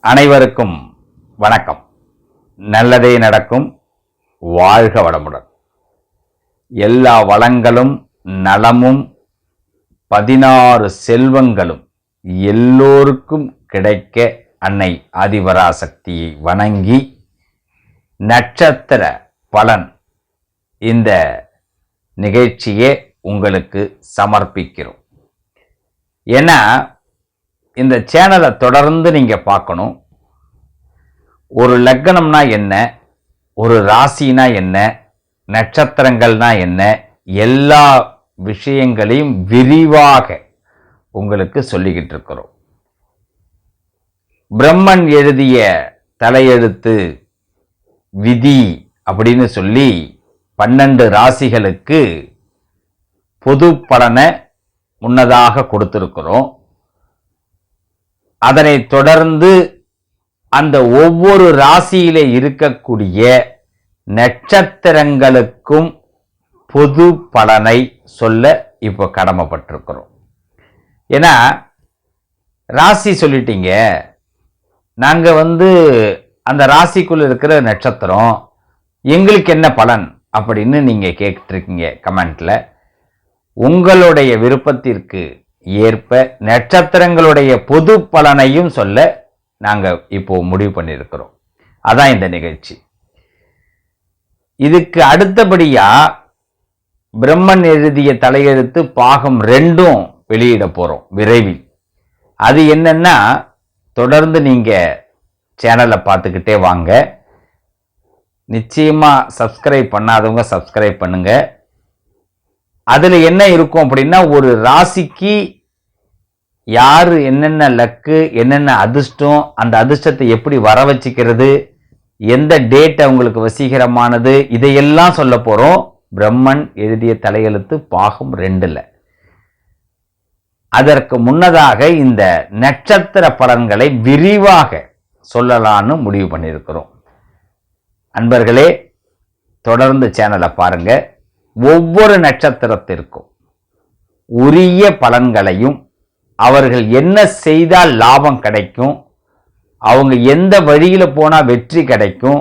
அனைவருக்கும் வணக்கம். நல்லதே நடக்கும். வாழ்க வளமுடன். எல்லா வளங்களும் நலமும் பதினாறு செல்வங்களும் எல்லோருக்கும் கிடைக்க அன்னை ஆதிபராசக்தியை வணங்கி நட்சத்திர பலன் இந்த நிகழ்ச்சியே உங்களுக்கு சமர்ப்பிக்கிறோம். ஏன்னா இந்த சேனலை தொடர்ந்து நீங்கள் பார்க்கணும். ஒரு லக்னம்னா என்ன? ஒரு ராசினா என்ன? நட்சத்திரங்கள்னா என்ன? எல்லா விஷயங்களையும் விரிவாக உங்களுக்கு சொல்லிக்கிட்டு இருக்கிறோம். பிரம்மன் எழுதிய தலையெழுத்து விதி அப்படின்னு சொல்லி பன்னெண்டு ராசிகளுக்கு பொது பலனை முன்னதாக கொடுத்துருக்குறோம். அதனைத் தொடர்ந்து அந்த ஒவ்வொரு ராசியில இருக்கக்கூடிய நட்சத்திரங்களுக்கும் பொது பலனை சொல்ல இப்போ கடமைப்பட்டிருக்கிறோம். ஏன்னா ராசி சொல்லிட்டீங்க. நாங்கள் வந்து அந்த ராசிக்குள்ளே இருக்கிற நட்சத்திரம் எங்களுக்கு என்ன பலன் அப்படின்னு நீங்கள் கேட்டுருக்கீங்க கமெண்ட்டில் உங்களுடைய விருப்பத்திற்கு ஏற்ப நட்சத்திரங்களுடைய பொது பலனையும் சொல்ல நாங்கள் இப்போ முடிவு பண்ணியிருக்கிறோம். அதான் இந்த நிகழ்ச்சி. இதுக்கு அடுத்தபடியாக பிரம்மன் எழுதிய தலையெழுத்து பாகம் ரெண்டும் வெளியிட போகிறோம் விரைவில். அது என்னன்னா தொடர்ந்து நீங்கள் சேனலை பார்த்துக்கிட்டே வாங்க. நிச்சயமாக சப்ஸ்கிரைப் பண்ணாதவங்க சப்ஸ்கிரைப் பண்ணுங்கள் அதில் என்ன இருக்கும் அப்படின்னா ஒரு ராசிக்கு யார் என்னென்ன லக்கு என்னென்ன அதிர்ஷ்டம் அந்த அதிர்ஷ்டத்தை எப்படி வர வச்சுக்கிறது எந்த டேட் அவங்களுக்கு வசீகரமானது இதையெல்லாம் சொல்ல போகிறோம் பிரம்மன் எழுதிய தலையெழுத்து பாகம் ரெண்டில். அதற்கு முன்னதாக இந்த நட்சத்திர பலன்களை விரிவாக சொல்லலான்னு முடிவு பண்ணியிருக்கிறோம். அன்பர்களே தொடர்ந்து சேனலை பாருங்கள் ஒவ்வொரு நட்சத்திரத்திற்கும் உரிய பலன்களையும் அவர்கள் என்ன செய்தால் லாபம் கிடைக்கும் அவங்க எந்த வழியில் போனால் வெற்றி கிடைக்கும்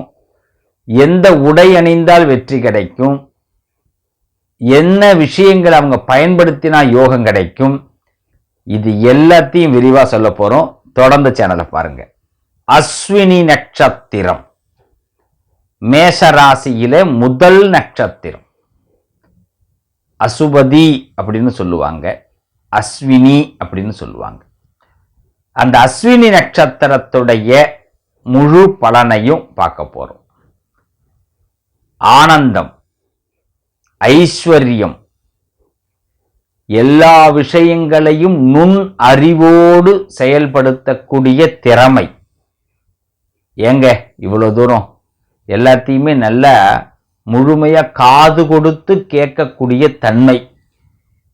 எந்த உடை அணிந்தால் வெற்றி கிடைக்கும் என்ன விஷயங்கள் அவங்க பயன்படுத்தினா யோகம் கிடைக்கும் இது எல்லாத்தையும் விரிவாக சொல்ல போகிறோம் தொடர்ந்து சேனலை பாருங்க. அஸ்வினி நட்சத்திரம். மேஷராசியிலே முதல் நட்சத்திரம். அசுபதி அப்படின்னு சொல்லுவாங்க. அஸ்வினி அப்படின்னு சொல்லுவாங்க. அந்த அஸ்வினி நட்சத்திரத்துடைய முழு பலனையும் பார்க்க போறோம். ஆனந்தம் ஐஸ்வர்யம் எல்லா விஷயங்களையும் நுண் அறிவோடு செயல்படுத்தக்கூடிய திறமை. ஏங்க இவ்வளவு தூரம் எல்லாத்தையுமே நல்லா முழுமையாக காது கொடுத்து கேட்கக்கூடிய தன்மை.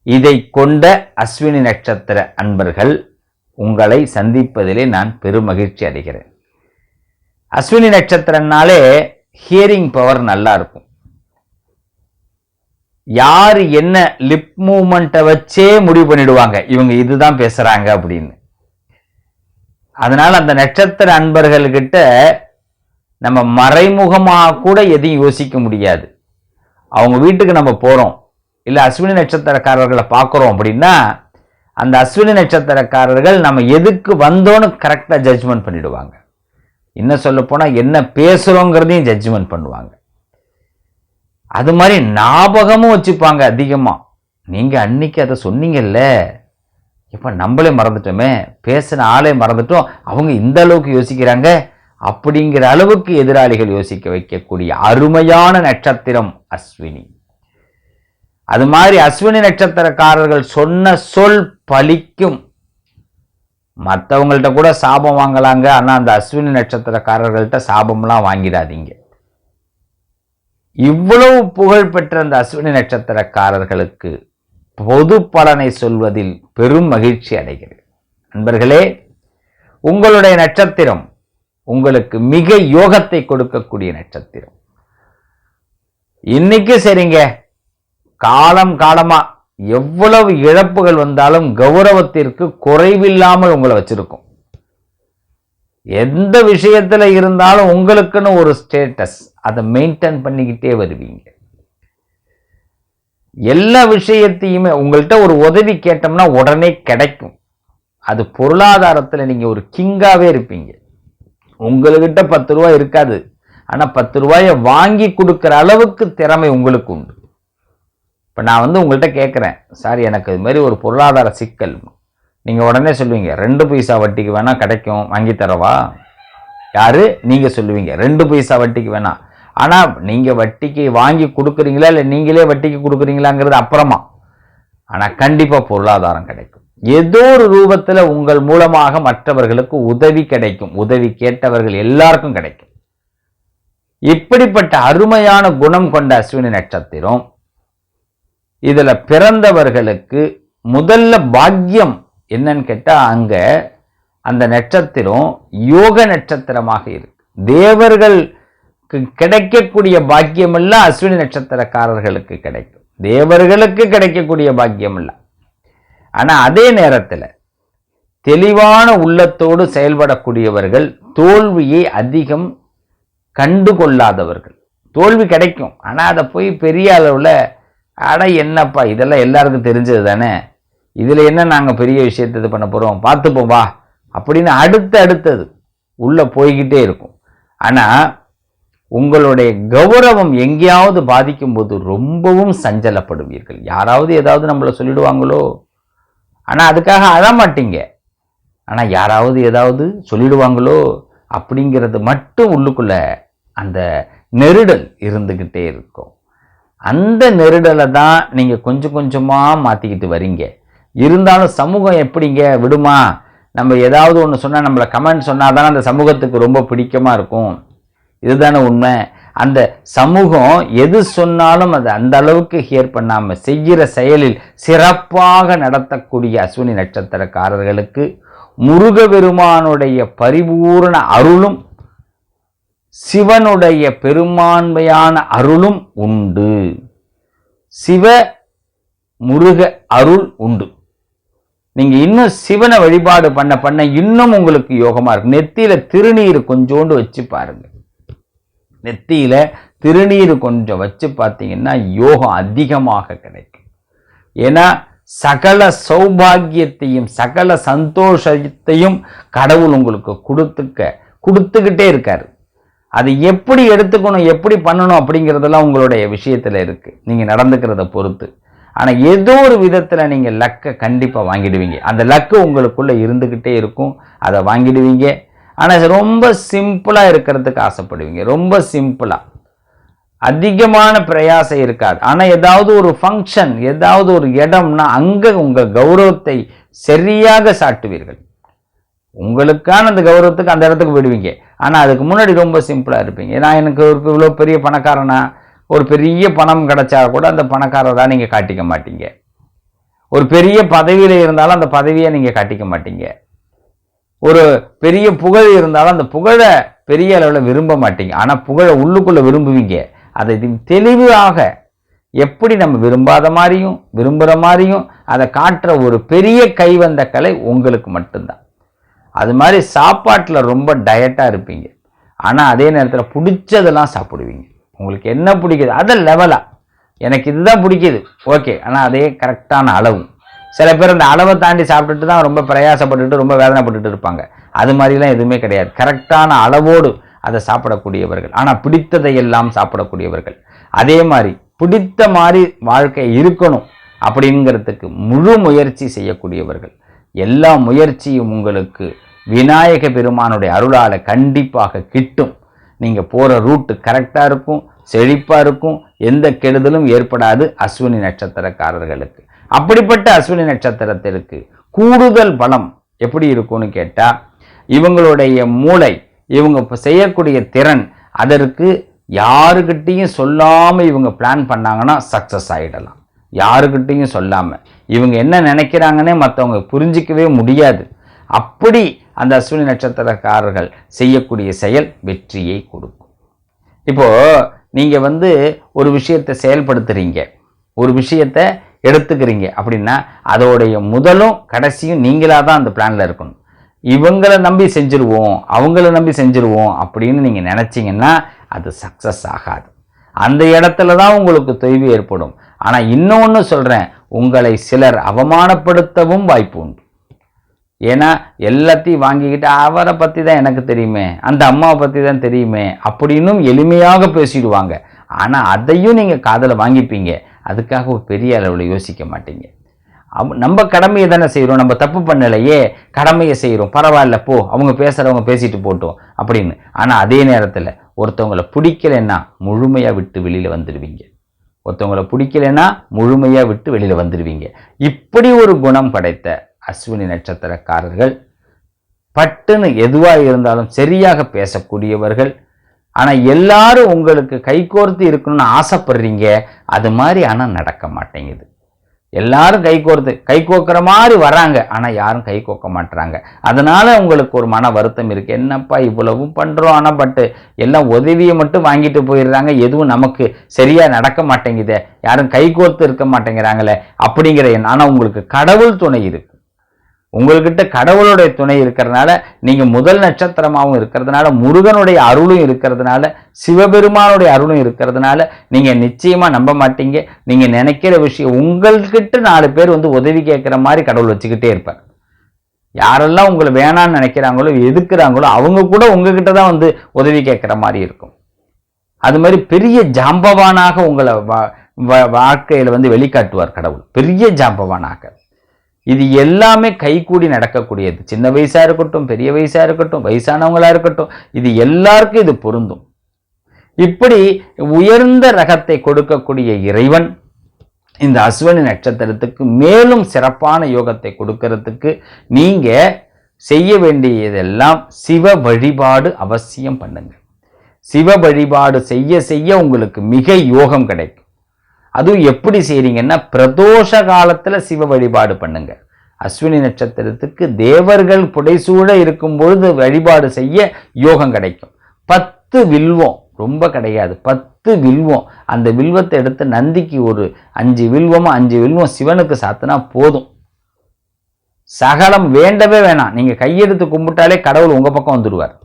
இதை கொண்ட அஸ்வினி நட்சத்திர அன்பர்கள் உங்களை சந்திப்பதிலே நான் பெருமகிழ்ச்சி அடைகிறேன். அஸ்வினி நட்சத்திரனாலே ஹியரிங் பவர் நல்லா இருக்கும். யார் என்ன லிப் மூமெண்ட்டை வச்சே முடிவு பண்ணிடுவாங்க. இவங்க இதுதான் பேசுறாங்க அப்படின்னு. அதனால அந்த நட்சத்திர அன்பர்கள்கிட்ட நம்ம மறைமுகமாக கூட எதையும் யோசிக்க முடியாது. அவங்க வீட்டுக்கு நம்ம போகிறோம் இல்லை அஸ்வினி நட்சத்திரக்காரர்களை பார்க்குறோம் அப்படின்னா அந்த அஸ்வினி நட்சத்திரக்காரர்கள் நம்ம எதுக்கு வந்தோன்னு கரெக்டாக ஜட்ஜ்மெண்ட் பண்ணிடுவாங்க. இன்னும் சொல்லப்போனால் என்ன பேசுறோங்கிறதையும் ஜட்ஜ்மெண்ட் பண்ணுவாங்க. அது மாதிரி ஞாபகமும் வச்சுப்பாங்க அதிகமாக நீங்கள் அன்னைக்கு அதை சொன்னீங்கல்ல. இப்போ நம்மளே மறந்துட்டோமே பேசின ஆளே மறந்துட்டோம். அவங்க இந்த அளவுக்கு யோசிக்கிறாங்க. அப்படிங்கிற அளவுக்கு எதிராளிகள் யோசிக்க வைக்கக்கூடிய அருமையான நட்சத்திரம் அஸ்வினி. அது மாதிரி அஸ்வினி நட்சத்திரக்காரர்கள் சொன்ன சொல் பலிக்கும் மற்றவங்கள்ட்ட கூட சாபம் வாங்கலாங்க. ஆனா அந்த அஸ்வினி நட்சத்திரக்காரர்கள்ட்ட சாபம்லாம் வாங்கிடாதீங்க. இவ்வளவு புகழ் பெற்ற அந்த அஸ்வினி நட்சத்திரக்காரர்களுக்கு பொது பலனை சொல்வதில் பெரும் மகிழ்ச்சி அடைகிறது. நண்பர்களே உங்களுடைய நட்சத்திரம் உங்களுக்கு மிக யோகத்தை கொடுக்கக்கூடிய நட்சத்திரம். இன்னைக்கு சரிங்க. காலம் காலமா எவ்வளவு இழப்புகள் வந்தாலும் கௌரவத்திற்கு குறைவில்லாமல் உங்களை வச்சிருக்கும். எந்த விஷயத்துல இருந்தாலும் உங்களுக்குன்னு ஒரு ஸ்டேட்டஸ் அதை மெயின்டைன் பண்ணிக்கிட்டே வருவீங்க. எல்லா விஷயத்தையுமே உங்கள்கிட்ட ஒரு உதவி கேட்டோம்னா உடனே கிடைக்கும். அது பொருளாதாரத்தில் நீங்க ஒரு கிங்காவே இருப்பீங்க. உங்கள்கிட்ட பத்து ரூபாய் இருக்காது. ஆனால் பத்து ரூபாயை வாங்கி கொடுக்குற அளவுக்கு திறமை உங்களுக்கு உண்டு. இப்போ நான் வந்து உங்கள்கிட்ட கேட்குறேன் சார் எனக்கு இது மாதிரி ஒரு பொருளாதார சிக்கல். நீங்கள் உடனே சொல்லுவீங்க ரெண்டு பைசா வட்டிக்கு வேணால் கிடைக்கும் வாங்கி தரவா? யார்? நீங்கள் சொல்லுவீங்க ரெண்டு பைசா வட்டிக்கு வேணாம் ஆனால் நீங்கள் வட்டிக்கு வாங்கி கொடுக்குறீங்களா இல்லை நீங்களே வட்டிக்கு கொடுக்குறீங்களாங்கிறது அப்புறமா. ஆனால் கண்டிப்பாக பொருளாதாரம் கிடைக்கும். ஏதோ ஒரு ரூபத்தில் உங்கள் மூலமாக மற்றவர்களுக்கு உதவி கிடைக்கும். உதவி கேட்டவர்கள் எல்லாருக்கும் கிடைக்கும். இப்படிப்பட்ட அருமையான குணம் கொண்ட அஸ்வினி நட்சத்திரம் இதில் பிறந்தவர்களுக்கு முதல்ல பாக்கியம் என்னன்னு கேட்டால் அங்கே அந்த நட்சத்திரம் யோக நட்சத்திரமாக இருக்கு. தேவர்களுக்கு கிடைக்கக்கூடிய பாக்கியம் எல்லாம் அஸ்வினி நட்சத்திரக்காரர்களுக்கு கிடைக்கும். தேவர்களுக்கு கிடைக்கக்கூடிய பாக்கியம் இல்லை ஆனா அதே நேரத்தில் தெளிவான உள்ளத்தோடு செயல்படக்கூடியவர்கள் தோல்வியை அதிகம் கண்டு கொள்ளாதவர்கள். தோல்வி கிடைக்கும். ஆனா அதை போய் பெரிய அளவில் அட என்னப்பா இதெல்லாம் எல்லாருக்கும் தெரிஞ்சது தானே? இதில் என்ன நாங்கள் பெரிய விஷயத்தை இது பண்ண போகிறோம் பார்த்துப்போம் வா. அப்படின்னு அடுத்து அடுத்தது உள்ளே போய்கிட்டே இருக்கும். ஆனால் உங்களுடைய கௌரவம் எங்கேயாவது பாதிக்கும் போது ரொம்பவும் சஞ்சலப்படுவீர்கள். யாராவது ஏதாவது நம்மளை சொல்லிடுவாங்களோ? ஆனால் அதுக்காக அழ மாட்டீங்க. ஆனால் யாராவது ஏதாவது சொல்லிடுவாங்களோ அப்படிங்கிறது மட்டும் உள்ளுக்குள்ள அந்த நெருடல் இருந்துக்கிட்டே இருக்கும். அந்த நெருடலை தான் நீங்கள் கொஞ்சம் கொஞ்சமாக மாற்றிக்கிட்டு வரீங்க. இருந்தாலும் சமூகம் எப்படிங்க விடுமா? நம்ம ஏதாவது ஒன்று சொன்னால் நம்மளை கமெண்ட் சொன்னால் தானே அந்த சமூகத்துக்கு ரொம்ப பிடிக்கமாக இருக்கும். இதுதானே உண்மை? அந்த சமூகம் எது சொன்னாலும் அது அந்த அளவுக்கு ஹியர் பண்ணாமல் செய்கிற செயலில் சிறப்பாக நடத்தக்கூடிய அஸ்வினி நட்சத்திரக்காரர்களுக்கு முருகபெருமானுடைய பரிபூர்ண அருளும் சிவனுடைய பெரும்பான்மையான அருளும் உண்டு. சிவ முருக அருள் உண்டு. நீங்க இன்னும் சிவனை வழிபாடு பண்ண பண்ண இன்னும் உங்களுக்கு யோகமா இருக்கும். நெத்தியில திருநீர் கொஞ்சோண்டு வச்சு பாருங்க. நெத்தியில் திருநீர் கொஞ்சம் வச்சு பார்த்தீங்கன்னா யோகம் அதிகமாக கிடைக்கும். ஏன்னா சகல சௌபாகியத்தையும் சகல சந்தோஷத்தையும் கடவுள் உங்களுக்கு கொடுத்துக்க கொடுத்துக்கிட்டே இருக்கார். அது எப்படி எடுத்துக்கணும் எப்படி பண்ணணும் அப்படிங்கிறதெல்லாம் உங்களுடைய விஷயத்தில் இருக்குது நீங்கள் நடந்துக்கிறத பொறுத்து. ஆனால் ஏதோ ஒரு விதத்தில் நீங்கள் லக்கை கண்டிப்பாக வாங்கிடுவீங்க. அந்த லக்கு உங்களுக்குள்ளே இருந்துக்கிட்டே இருக்கும். அதை வாங்கிடுவீங்க. ஆனால் ரொம்ப சிம்பிளாக இருக்கிறதுக்கு ஆசைப்படுவீங்க. ரொம்ப சிம்பிளாக அதிகமான பிரயாசம் இருக்காது. ஆனால் ஏதாவது ஒரு ஃபங்க்ஷன் ஏதாவது ஒரு இடம்னா அங்கே உங்கள் கௌரவத்தை சரியாக சாட்டுவீர்கள். உங்களுக்கான அந்த கௌரவத்துக்கு அந்த இடத்துக்கு போயிடுவீங்க. ஆனால் அதுக்கு முன்னாடி ரொம்ப சிம்பிளாக இருப்பீங்க. ஏன்னா எனக்கு ஒரு இவ்வளோ பெரிய பணக்காரனா ஒரு பெரிய பணம் கிடைச்சா கூட அந்த பணக்காரராக நீங்கள் காட்டிக்க மாட்டீங்க. ஒரு பெரிய பதவியில் இருந்தாலும் அந்த பதவியை நீங்கள் காட்டிக்க மாட்டீங்க. ஒரு பெரிய புகழ் இருந்தாலும் அந்த புகழை பெரிய அளவில் விரும்ப மாட்டீங்க. ஆனால் புகழை உள்ளுக்குள்ளே விரும்புவீங்க. அதை தெளிவாக எப்படி நம்ம விரும்பாத மாதிரியும் விரும்புகிற மாதிரியும் அதை காட்டுற ஒரு பெரிய கைவந்த கலை உங்களுக்கு மட்டும்தான். அது மாதிரி சாப்பாட்டில் ரொம்ப டயட்டாக இருப்பீங்க. ஆனால் அதே நேரத்தில் பிடிச்சதெல்லாம் சாப்பிடுவீங்க. உங்களுக்கு என்ன பிடிக்குது? அதை லெவலாக எனக்கு இதுதான் பிடிக்குது. ஓகே. ஆனால் அதே கரெக்டான அளவு. சில பேர் அந்த அளவை தாண்டி சாப்பிட்டுட்டு தான் ரொம்ப பிரயாசப்பட்டுட்டு ரொம்ப வேதனைப்பட்டுட்டு இருப்பாங்க. அது மாதிரிலாம் எதுவுமே கிடையாது. கரெக்டான அளவோடு அதை சாப்பிடக்கூடியவர்கள். ஆனால் பிடித்ததை எல்லாம் சாப்பிடக்கூடியவர்கள். அதே மாதிரி பிடித்த மாதிரி வாழ்க்கை இருக்கணும் அப்படிங்கிறதுக்கு முழு முயற்சி செய்யக்கூடியவர்கள். எல்லா முயற்சியும் உங்களுக்கு விநாயக பெருமானுடைய அருளால் கண்டிப்பாக கிட்டும். நீங்கள் போகிற ரூட்டு கரெக்டாக இருக்கும் செழிப்பாக இருக்கும் எந்த கெடுதலும் ஏற்படாது அஸ்வினி நட்சத்திரக்காரர்களுக்கு. அப்படிப்பட்ட அஸ்வினி நட்சத்திரத்திற்கு கூடுதல் பலம் எப்படி இருக்கும்னு கேட்டால் இவங்களுடைய மூளை இவங்க செய்யக்கூடிய திறன் அதற்கு யாருக்கிட்டையும் சொல்லாமல் இவங்க பிளான் பண்ணாங்கன்னா சக்ஸஸ் ஆகிடலாம் யாருக்கிட்டையும் சொல்லாமல் இவங்க என்ன நினைக்கிறாங்கன்னே மற்றவங்க புரிஞ்சிக்கவே முடியாது. அப்படி அந்த அஸ்வினி நட்சத்திரக்காரர்கள் செய்யக்கூடிய செயல் வெற்றியை கொடுக்கும். இப்போது நீங்கள் வந்து ஒரு விஷயத்தை செயல்படுத்துகிறீங்க ஒரு விஷயத்தை எடுத்துக்கிறீங்க அப்படின்னா அதோடைய முதலும் கடைசியும் நீங்களாக தான் அந்த பிளானில் இருக்கணும். இவங்கள நம்பி செஞ்சுருவோம் அவங்கள நம்பி செஞ்சுருவோம் அப்படின்னு நீங்கள் நினச்சிங்கன்னா அது சக்ஸஸ் ஆகாது. அந்த இடத்துல தான் உங்களுக்கு தொய்வு ஏற்படும். ஆனால் இன்னொன்று சொல்கிறேன் உங்களை சிலர் அவமானப்படுத்தவும் வாய்ப்பு உண்டு. ஏன்னா எல்லாத்தையும் வாங்கிக்கிட்டு அவரை பற்றி தான் எனக்கு தெரியுமே அந்த அம்மாவை பற்றி தான் தெரியுமே அப்படின்னும் எளிமையாக பேசிடுவாங்க. ஆனால் அதையும் நீங்கள் காதில் வாங்கிப்பீங்க. அதுக்காக ஒரு பெரிய அளவில் யோசிக்க மாட்டீங்க. அவ- நம்ம கடமையை தானே செய்கிறோம் நம்ம தப்பு பண்ணலையே கடமையை செய்கிறோம் பரவாயில்ல போ அவங்க பேசுகிறவங்க பேசிட்டு போட்டோம் அப்படின்னு. ஆனால் அதே நேரத்தில் ஒருத்தவங்களை பிடிக்கலைன்னா முழுமையாக விட்டு வெளியில் வந்துடுவீங்க. ஒருத்தவங்களை பிடிக்கலைன்னா முழுமையாக விட்டு வெளியில் வந்துடுவீங்க. இப்படி ஒரு குணம் படைத்த அஸ்வினி நட்சத்திரக்காரர்கள் பட்டுன்னு எதுவாக இருந்தாலும் சரியாக பேசக்கூடியவர்கள் ஆனால் எல்லாரும் உங்களுக்கு கைகோர்த்து இருக்கணும்னு ஆசைப்படுறீங்க அது மாதிரி ஆனால் நடக்க மாட்டேங்குது. எல்லாரும் கை கோர்த்து கை கோக்குற மாதிரி வராங்க ஆனால் யாரும் கை கோக்க மாட்டுறாங்க அதனால் உங்களுக்கு ஒரு மன வருத்தம் இருக்குது என்னப்பா இவ்வளவும் பண்ணுறோம் ஆனால் பட்டு எல்லாம் உதவியை மட்டும் வாங்கிட்டு போயிடுறாங்க எதுவும் நமக்கு சரியாக நடக்க மாட்டேங்குதே யாரும் கை கோர்த்து இருக்க மாட்டேங்கிறாங்களே அப்படிங்கிற ஆனால் உங்களுக்கு கடவுள் துணை இருக்கு. உங்கள்கிட்ட கடவுளுடைய துணை இருக்கிறதுனால நீங்க முதல் நட்சத்திரமாகவும் இருக்கிறதுனால முருகனுடைய அருளும் இருக்கிறதுனால சிவபெருமானுடைய அருளும் இருக்கிறதுனால நீங்க நிச்சயமா நம்ப மாட்டீங்க. நீங்க நினைக்கிற விஷயம் உங்கள்கிட்ட நாலு பேர் வந்து உதவி கேட்குற மாதிரி கடவுள் வச்சுக்கிட்டே இருப்பார். யாரெல்லாம் உங்களை வேணாம்னு நினைக்கிறாங்களோ எதுக்குறாங்களோ அவங்க கூட உங்ககிட்ட தான் வந்து உதவி கேட்குற மாதிரி இருக்கும். அது மாதிரி பெரிய ஜாம்பவானாக உங்களை வாழ்க்கையில் வந்து வெளிக்காட்டுவார் கடவுள். பெரிய ஜாம்பவானாக. இது எல்லாமே கைகூடி நடக்கக்கூடியது. சின்ன வயசா இருக்கட்டும் பெரிய வயசா இருக்கட்டும் வயசானவங்களா இருக்கட்டும் இது எல்லாருக்கும் இது பொருந்தும். இப்படி உயர்ந்த ரகத்தை கொடுக்கக்கூடிய இறைவன் இந்த அஸ்வினி நட்சத்திரத்துக்கு மேலும் சிறப்பான யோகத்தை கொடுக்கறதுக்கு நீங்க செய்ய வேண்டியதெல்லாம் சிவ வழிபாடு அவசியம் பண்ணுங்க. சிவ வழிபாடு செய்ய செய்ய உங்களுக்கு மிக யோகம் கிடைக்கும். அதுவும் எப்படி செய்றீங்கன்னா பிரதோஷ காலத்துல சிவ வழிபாடு பண்ணுங்க. அஸ்வினி நட்சத்திரத்துக்கு தேவர்கள் புடைசூழ இருக்கும் பொழுது வழிபாடு செய்ய யோகம் கிடைக்கும். பத்து வில்வம் ரொம்ப கிடையாது பத்து வில்வம். அந்த வில்வத்தை எடுத்து நந்திக்கு ஒரு அஞ்சு வில்வமும் அஞ்சு வில்வம் சிவனுக்கு சாத்தினா போதும். சகலம் வேண்டவே வேணாம். நீங்க கையெடுத்து கும்பிட்டாலே கடவுள் உங்க பக்கம் வந்துடுவார்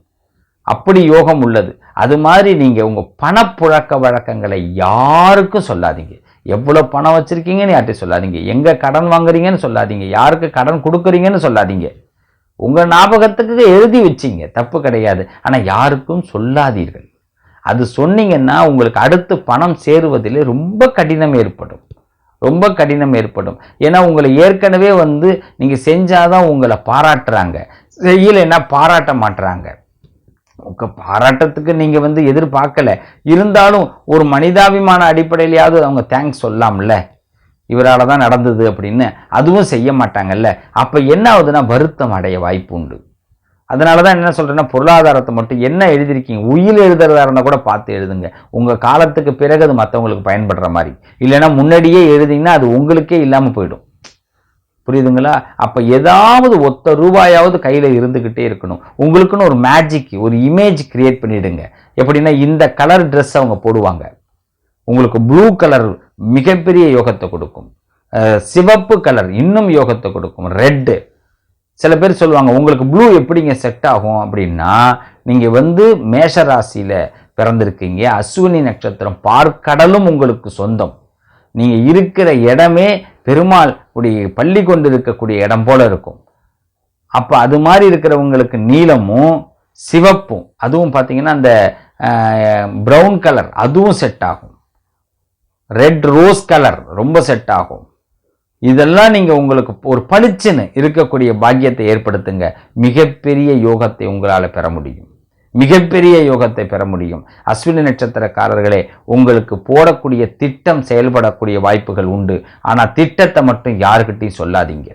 அப்படி யோகம் உள்ளது. அது மாதிரி நீங்கள் உங்கள் பணப்புழக்க வழக்கங்களை யாருக்கும் சொல்லாதீங்க. எவ்வளோ பணம் வச்சுருக்கீங்கன்னு யார்கிட்ட சொல்லாதீங்க. எங்கே கடன் வாங்குறீங்கன்னு சொல்லாதீங்க. யாருக்கு கடன் கொடுக்குறீங்கன்னு சொல்லாதீங்க. உங்கள் ஞாபகத்துக்கு எழுதி வச்சீங்க. தப்பு கிடையாது. ஆனால் யாருக்கும் சொல்லாதீர்கள். அது சொன்னீங்கன்னா உங்களுக்கு அடுத்து பணம் சேருவதிலே ரொம்ப கடினம் ஏற்படும். ரொம்ப கடினம் ஏற்படும். ஏன்னா உங்களை ஏற்கனவே வந்து நீங்கள் செஞ்சாதான் உங்களை பாராட்டுறாங்க. செய்யலைன்னா பாராட்ட மாட்டுறாங்க பாராட்டத்துக்கு நீங்க வந்து எதிர்பார்க்கல. இருந்தாலும் ஒரு மனிதாபிமான அடிப்படையிலையாவது அவங்க தேங்க்ஸ் சொல்லலாம்ல இவரால் தான் நடந்தது அப்படின்னு அதுவும் செய்ய மாட்டாங்கல்ல. அப்ப என்ன ஆகுதுன்னா வருத்தம் அடைய வாய்ப்பு உண்டு. அதனால தான் என்ன சொல்றேன்னா பொருளாதாரத்தை மட்டும் என்ன எழுதியிருக்கீங்க? உயில் எழுதுறதா இருந்தா கூட பார்த்து எழுதுங்க. உங்க காலத்துக்கு பிறகு அது மற்றவங்களுக்கு பயன்படுற மாதிரி. இல்லைன்னா முன்னாடியே எழுதிங்கன்னா அது உங்களுக்கே இல்லாம போயிடும். புரியுதுங்களா? அப்போ ஏதாவது ஒத்த ரூபாயாவது கையில் இருந்துக்கிட்டே இருக்கணும். உங்களுக்குன்னு ஒரு மேஜிக் ஒரு இமேஜ் கிரியேட் பண்ணிவிடுங்க எப்படின்னா இந்த கலர் ட்ரெஸ் அவங்க போடுவாங்க. உங்களுக்கு ப்ளூ கலர் மிகப்பெரிய யோகத்தை கொடுக்கும். சிவப்பு கலர் இன்னும் யோகத்தை கொடுக்கும். ரெட்டு சில பேர் சொல்லுவாங்க உங்களுக்கு ப்ளூ எப்படிங்க செட் ஆகும்? அப்படின்னா நீங்கள் வந்து மேஷ ராசியில பிறந்திருக்கீங்க. அஸ்வினி நட்சத்திரம் பார்க்கடலும் உங்களுக்கு சொந்தம். நீங்கள் இருக்கிற இடமே பெருமாள் உடைய பள்ளி கொண்டு இருக்கக்கூடிய இடம் போல இருக்கும். அப்போ அது மாதிரி இருக்கிறவங்களுக்கு நீலமும் சிவப்பும் அதுவும் பார்த்தீங்கன்னா அந்த ப்ரௌன் கலர் அதுவும் செட் ஆகும். ரெட் ரோஸ் கலர் ரொம்ப செட் ஆகும். இதெல்லாம் நீங்கள் உங்களுக்கு ஒரு பளிச்சுன்னு இருக்கக்கூடிய பாக்கியத்தை ஏற்படுத்துங்க. மிகப்பெரிய யோகத்தை உங்களால் பெற முடியும். மிகப்பெரிய யோகத்தை பெற முடியும். அஸ்வினி நட்சத்திரக்காரர்களே உங்களுக்கு போடக்கூடிய திட்டம் செயல்படக்கூடிய வாய்ப்புகள் உண்டு. ஆனா திட்டத்தை மட்டும் யாருக்கிட்டையும் சொல்லாதீங்க.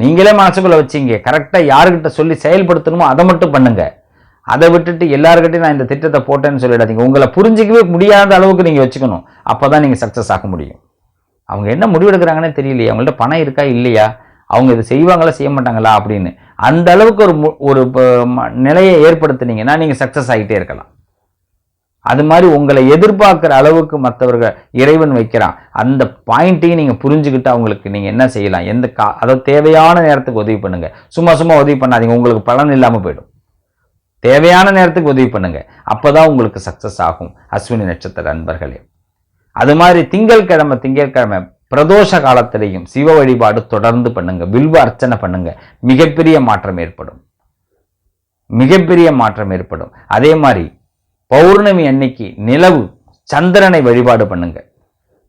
நீங்களே மனசுக்குள்ளே வச்சீங்க. கரெக்டா யாருக்கிட்ட சொல்லி செயல்படுத்தணுமோ அதை மட்டும் பண்ணுங்க. அதை விட்டுட்டு எல்லாருக்கிட்டையும் நான் இந்த திட்டத்தை போட்டேன்னு சொல்லிடாதீங்க. உங்களை புரிஞ்சிக்கவே முடியாத அளவுக்கு நீங்க வச்சுக்கணும். அப்பதான் நீங்க சக்சஸ் ஆக முடியும். அவங்க என்ன முடிவெடுக்கிறாங்கன்னே தெரியலையே. அவங்கள்ட்ட பணம் இருக்கா இல்லையா? அவங்க இதை செய்வாங்களா செய்ய மாட்டாங்களா அப்படின்னு. அந்த அளவுக்கு ஒரு மு- ஒரு நிலையை ஏற்படுத்துனீங்கன்னா நீங்க சக்ஸஸ் ஆகிட்டே இருக்கலாம். அது மாதிரி உங்களை எதிர்பார்க்குற அளவுக்கு மற்றவர்கள் இறைவன் வைக்கிறான். அந்த பாயிண்ட்டையும் நீங்கள் புரிஞ்சுக்கிட்டு அவங்களுக்கு நீங்கள் என்ன செய்யலாம்? எந்த கா அதை தேவையான நேரத்துக்கு உதவி பண்ணுங்க. சும்மா சும்மா உதவி பண்ணாதீங்க. உங்களுக்கு பலன் இல்லாமல் போயிடும். தேவையான நேரத்துக்கு உதவி பண்ணுங்க. அப்பதான் உங்களுக்கு சக்ஸஸ் ஆகும். அஸ்வினி நட்சத்திர நண்பர்களே அது மாதிரி திங்கட்கிழமை திங்கட்கிழமை பிரதோஷ காலத்திலையும் சிவ வழிபாடு தொடர்ந்து பண்ணுங்க. வில்வ அர்ச்சனை பண்ணுங்க. மிகப்பெரிய மாற்றம் ஏற்படும். மிகப்பெரிய மாற்றம் ஏற்படும். அதே மாதிரி பௌர்ணமி அன்னைக்கு நிலவு சந்திரனை வழிபாடு பண்ணுங்க.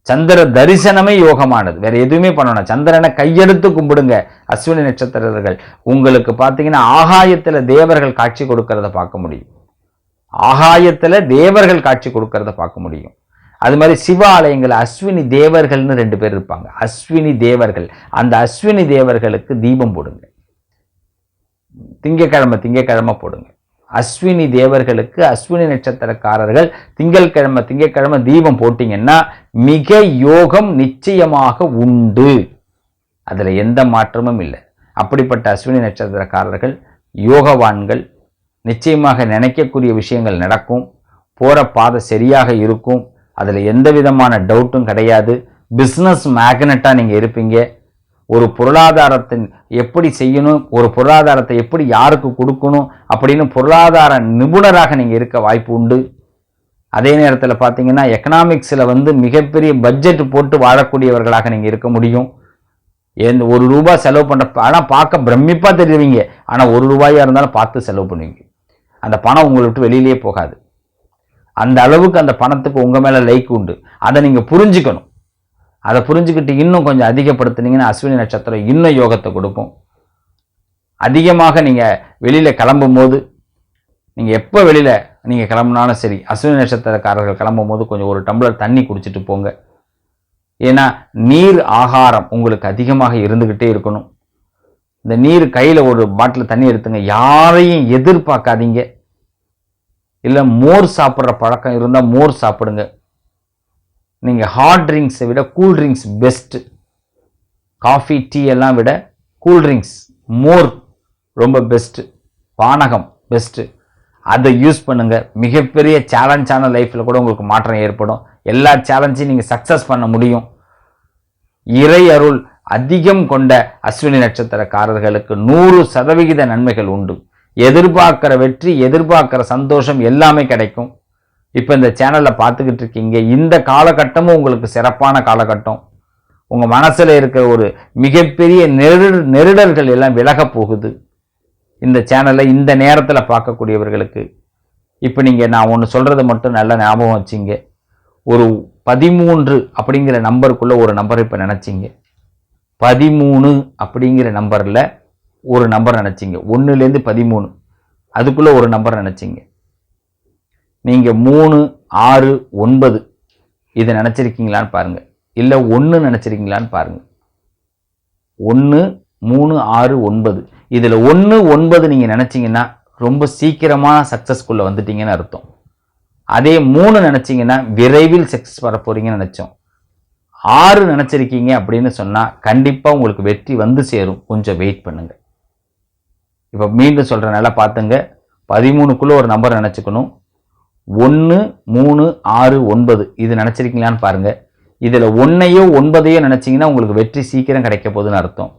சந்திர தரிசனமே யோகமானது. வேற எதுவுமே பண்ணணும் சந்திரனை கையெடுத்து கும்பிடுங்க. அஸ்வினி நட்சத்திரர்கள் உங்களுக்கு பார்த்தீங்கன்னா ஆகாயத்துல தேவர்கள் காட்சி கொடுக்கறத பார்க்க முடியும். ஆகாயத்துல தேவர்கள் காட்சி கொடுக்கறத பார்க்க முடியும். அது மாதிரி சிவ ஆலயங்கள் அஸ்வினி தேவர்கள்னு ரெண்டு பேர் இருப்பாங்க. அஸ்வினி தேவர்கள். அந்த அஸ்வினி தேவர்களுக்கு தீபம் போடுங்க. திங்கக்கிழமை திங்கக்கிழமை போடுங்க. அஸ்வினி தேவர்களுக்கு அஸ்வினி நட்சத்திரக்காரர்கள் திங்கட்கிழமை திங்கக்கிழமை தீபம் போட்டிங்கன்னா மிக யோகம் நிச்சயமாக உண்டு. அதில் எந்த மாற்றமும் இல்லை. அப்படிப்பட்ட அஸ்வினி நட்சத்திரக்காரர்கள் யோகவான்கள் நிச்சயமாக நினைக்கக்கூடிய விஷயங்கள் நடக்கும். போகிற பாதை சரியாக இருக்கும். அதில் எந்த விதமான டவுட்டும் கிடையாது பிஸ்னஸ் மேக்னட்டாக நீங்கள் இருப்பீங்க. ஒரு பொருளாதாரத்தின் எப்படி செய்யணும் ஒரு பொருளாதாரத்தை எப்படி யாருக்கு கொடுக்கணும் அப்படின்னு பொருளாதார நிபுணராக நீங்கள் இருக்க வாய்ப்பு உண்டு. அதே நேரத்தில் பார்த்தீங்கன்னா எக்கனாமிக்ஸில் வந்து மிகப்பெரிய பட்ஜெட் போட்டு வாழக்கூடியவர்களாக நீங்கள் இருக்க முடியும். எந்த ஒரு ரூபாய் செலவு பண்ணுற ஆனால் பார்க்க பிரமிப்பாக தெரிவிங்க. ஆனால் ஒரு ரூபாயாக இருந்தாலும் பார்த்து செலவு பண்ணுவீங்க. அந்த பணம் உங்களை விட்டு வெளியிலேயே போகாது. அந்த அளவுக்கு அந்த பணத்துக்கு உங்கள் மேலே லைக் உண்டு. அதை நீங்கள் புரிஞ்சுக்கணும். அதை புரிஞ்சுக்கிட்டு இன்னும் கொஞ்சம் அதிகப்படுத்துனீங்கன்னா அஸ்வினி நட்சத்திரம் இன்னும் யோகத்தை கொடுக்கும். அதிகமாக நீங்கள் வெளியில் கிளம்பும் போது நீங்கள் எப்போ வெளியில் நீங்கள் கிளம்புனாலும் சரி அஸ்வினி நட்சத்திரக்காரர்கள் கிளம்பும் போது கொஞ்சம் ஒரு டம்ளர் தண்ணி குடிச்சிட்டு போங்க. ஏன்னா நீர் ஆகாரம் உங்களுக்கு அதிகமாக இருந்துக்கிட்டே இருக்கணும். இந்த நீர் கையில் ஒரு பாட்டில் தண்ணி எடுத்துங்க. யாரையும் எதிர்பார்க்காதீங்க. இல்லை மோர் சாப்பிட்ற பழக்கம் இருந்தால் மோர் சாப்பிடுங்க. நீங்கள் ஹாட் ட்ரிங்க்ஸை விட cool drinks best coffee tea எல்லாம் விட கூல் ட்ரிங்க்ஸ் மோர் ரொம்ப பெஸ்ட்டு பானகம் பெஸ்ட்டு அதை யூஸ் பண்ணுங்கள் மிகப்பெரிய சேலஞ்சான லைஃப்பில் கூட உங்களுக்கு மாற்றம் ஏற்படும். எல்லா சேலஞ்சையும் நீங்கள் சக்ஸஸ் பண்ண முடியும். இறை அருள் அதிகம் கொண்ட அஸ்வினி நட்சத்திரக்காரர்களுக்கு நூறு சதவிகித நன்மைகள் உண்டு. எதிர்பார்க்குற வெற்றி எதிர்பார்க்குற சந்தோஷம் எல்லாமே கிடைக்கும். இப்போ இந்த சேனலில் பார்த்துக்கிட்டு இருக்கீங்க. இந்த காலகட்டமும் உங்களுக்கு சிறப்பான காலகட்டம். உங்கள் மனசில் இருக்கிற ஒரு மிகப்பெரிய நெரு நெருடல்கள் எல்லாம் விலகப் போகுது. இந்த சேனலை இந்த நேரத்தில் பார்க்கக்கூடியவர்களுக்கு. இப்போ நீங்கள் நான் ஒன்று சொல்கிறத மட்டும் நல்ல ஞாபகம் வச்சிங்க. ஒரு பதிமூன்று அப்படிங்கிற நம்பருக்குள்ளே ஒரு நம்பர் இப்போ நினச்சிங்க. பதிமூணு அப்படிங்கிற நம்பரில் ஒரு நம்பர் நினச்சிங்க. ஒன்றுலேருந்து பதிமூணு. அதுக்குள்ளே ஒரு நம்பர் நினச்சிங்க. நீங்கள் மூணு ஆறு ஒன்பது இதை நினச்சிருக்கீங்களான்னு பாருங்கள் இல்லை ஒன்று நினச்சிருக்கீங்களான்னு பாருங்கள் ஒன்று மூணு ஆறு ஒன்பது. இதில் ஒன்று ஒன்பது நீங்கள் நினச்சிங்கன்னா ரொம்ப சீக்கிரமான சக்ஸஸ்குள்ளே வந்துட்டீங்கன்னு அர்த்தம். அதே மூணு நினச்சிங்கன்னா விரைவில் சக்ஸஸ் வர போகிறீங்கன்னு நினச்சோம். ஆறு நினச்சிருக்கீங்க அப்படின்னு சொன்னால் கண்டிப்பாக உங்களுக்கு வெற்றி வந்து சேரும். கொஞ்சம் வெயிட் பண்ணுங்கள் இப்போ மீண்டும் சொல்கிறேன் நல்லா பார்த்துங்க பதிமூணுக்குள்ளே ஒரு நம்பர் நினச்சிக்கணும். ஒன்று மூணு ஆறு ஒன்பது. இது நினச்சிருக்கீங்களான்னு பாருங்கள் இதில் ஒன்றையோ ஒன்பதையோ நினச்சிங்கன்னா உங்களுக்கு வெற்றி சீக்கிரம் கிடைக்க போகுதுன்னு அர்த்தம்.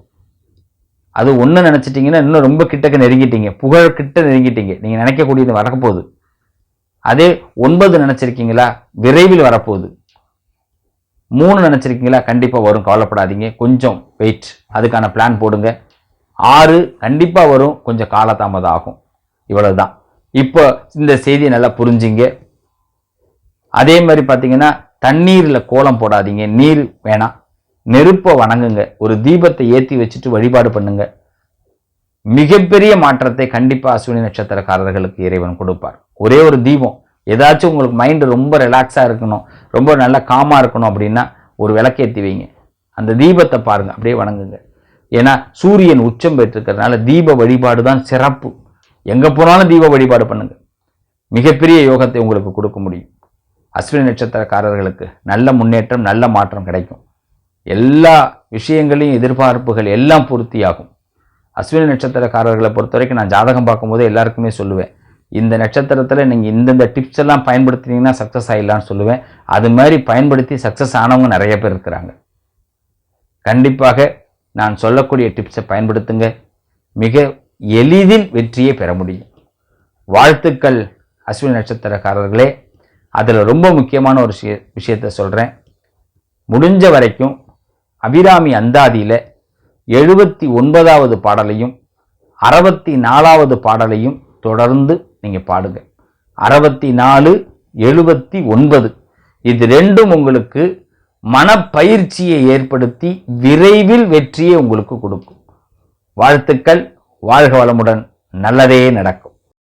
அது ஒன்று நினச்சிட்டிங்கன்னா இன்னும் ரொம்ப கிட்டக்க நெருங்கிட்டீங்க. புகழ் கிட்ட நெருங்கிட்டீங்க. நீங்கள் நினைக்கக்கூடியது வரப்போகுது. அதே ஒன்பது நினச்சிருக்கீங்களா? விரைவில் வரப்போகுது. மூணு நினச்சிருக்கீங்களா? கண்டிப்பாக வரும். கவலைப்படாதீங்க. கொஞ்சம் வெயிட் அதுக்கான பிளான் போடுங்க. ஆறு கண்டிப்பாக வரும். கொஞ்சம் காலதாமதம் ஆகும் இவ்வளவுதான். இப்போ இந்த செய்தியை நல்லா புரிஞ்சுங்க. அதே மாதிரி பார்த்தீங்கன்னா தண்ணீரில் கோலம் போடாதீங்க. நீர் வேணாம். நெருப்பை வணங்குங்க. ஒரு தீபத்தை ஏற்றி வச்சுட்டு வழிபாடு பண்ணுங்க. மிகப்பெரிய மாற்றத்தை கண்டிப்பாக அஸ்வினி நட்சத்திரக்காரர்களுக்கு இறைவன் கொடுப்பார். ஒரே ஒரு தீபம். ஏதாச்சும் உங்களுக்கு மைண்டு ரொம்ப ரிலாக்ஸாக இருக்கணும் ரொம்ப நல்லா காமாக இருக்கணும் அப்படின்னா ஒரு விளக்கேற்றி வைங்க. அந்த தீபத்தை பாருங்கள் அப்படியே வணங்குங்க. ஏன்னா சூரியன் உச்சம் பெற்றிருக்கிறதுனால தீப வழிபாடு தான் சிறப்பு. எங்கே போனாலும் தீப வழிபாடு பண்ணுங்க. மிகப்பெரிய யோகத்தை உங்களுக்கு கொடுக்க முடியும். அஸ்வினி நட்சத்திரக்காரர்களுக்கு நல்ல முன்னேற்றம் நல்ல மாற்றம் கிடைக்கும். எல்லா விஷயங்களையும் எதிர்பார்ப்புகள் எல்லாம் பூர்த்தியாகும். அஸ்வினி நட்சத்திரக்காரர்களை பொறுத்த வரைக்கும் நான் ஜாதகம் பார்க்கும்போது எல்லாருக்குமே சொல்லுவேன். இந்த நட்சத்திரத்தில் நீங்கள் இந்தந்த டிப்ஸ் எல்லாம் பயன்படுத்தினீங்கன்னா சக்ஸஸ் ஆகிடலான்னு சொல்லுவேன். அது மாதிரி பயன்படுத்தி சக்ஸஸ் ஆனவங்க நிறைய பேர் இருக்கிறாங்க. கண்டிப்பாக நான் சொல்லக்கூடிய டிப்ஸை பயன்படுத்துங்க. மிக எளிதில் வெற்றியை பெற முடியும். வாழ்த்துக்கள் அஸ்வினி நட்சத்திரக்காரர்களே. அதில் ரொம்ப முக்கியமான ஒரு விஷய விஷயத்தை சொல்கிறேன் முடிஞ்ச வரைக்கும் அபிராமி அந்தாதியில் எழுபத்தி ஒன்பதாவது பாடலையும் அறுபத்தி நாலாவது பாடலையும் தொடர்ந்து நீங்கள் பாடுங்க. அறுபத்தி நாலு எழுபத்தி ஒன்பது. இது ரெண்டும் உங்களுக்கு மனப்பயிற்சியை ஏற்படுத்தி விரைவில் வெற்றியை உங்களுக்கு கொடுக்கும். வாழ்த்துக்கள். வாழ்க வளமுடன். நல்லதே நடக்கும்.